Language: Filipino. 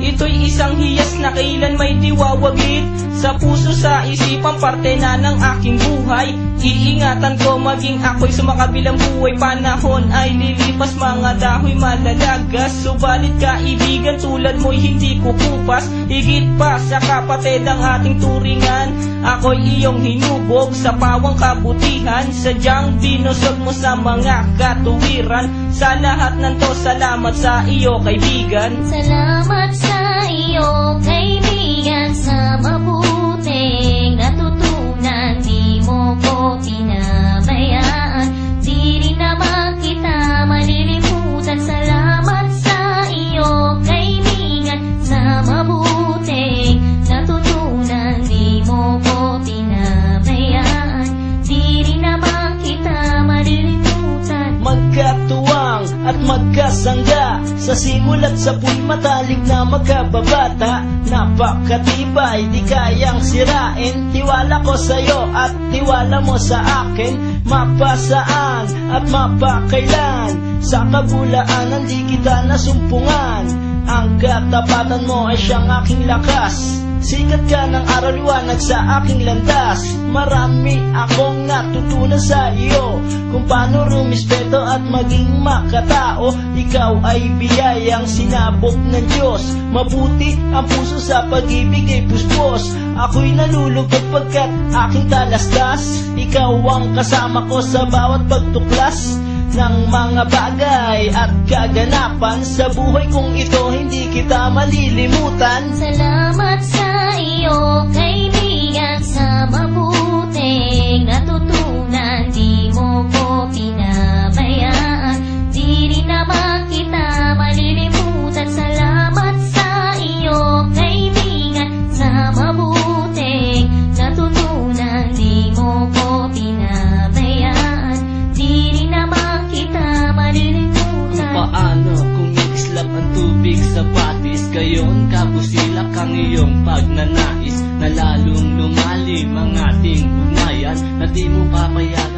Ito'y isang hiyas na kailan may diwawaglit Sa puso sa isipan parte na ng aking buhay. Iingatan ko maging ako'y sumakabilang buhay. Panahon ay lilipas mga dahoy malalagas. Subalit kaibigan tulad mo'y hindi kukupas. Higit pa sa kapatid ang ating turingan. Ako'y iyong hinubog sa pawang kabutihan. Sadyang binusog mo sa mga katuwiran. Sa lahat ng to salamat sa iyo kaibigan. Salamat sa iyo, kaibigan, magkasangga. Sa simulat sa puy matalik na magkababata. Napakatibay, di kayang sirain. Tiwala ko sa'yo at tiwala mo sa akin. Mapasaan at mapakailan. Sa kabulaanan di kita nasumpungan. Ang katapatan mo ay siyang aking lakas Sikat ka ng araw liwanag sa aking landas. Marami akong natutunan sa iyo. Kung paano rumispeto at maging makatao Ikaw ay biyayang sinabok ng Diyos. Mabuti ang puso sa pag-ibig ay puspos. Ako'y nalulugod pagkat aking talastas. Ikaw ang kasama ko sa bawat pagtuklas ng mga bagay at kaganapan Sa buhay kong ito. Hindi kita malilimutan. Salamat Gayon kabusilak ang iyong pagnanais Na lalong lumalim ang ating ugnayan Na di mo papayagan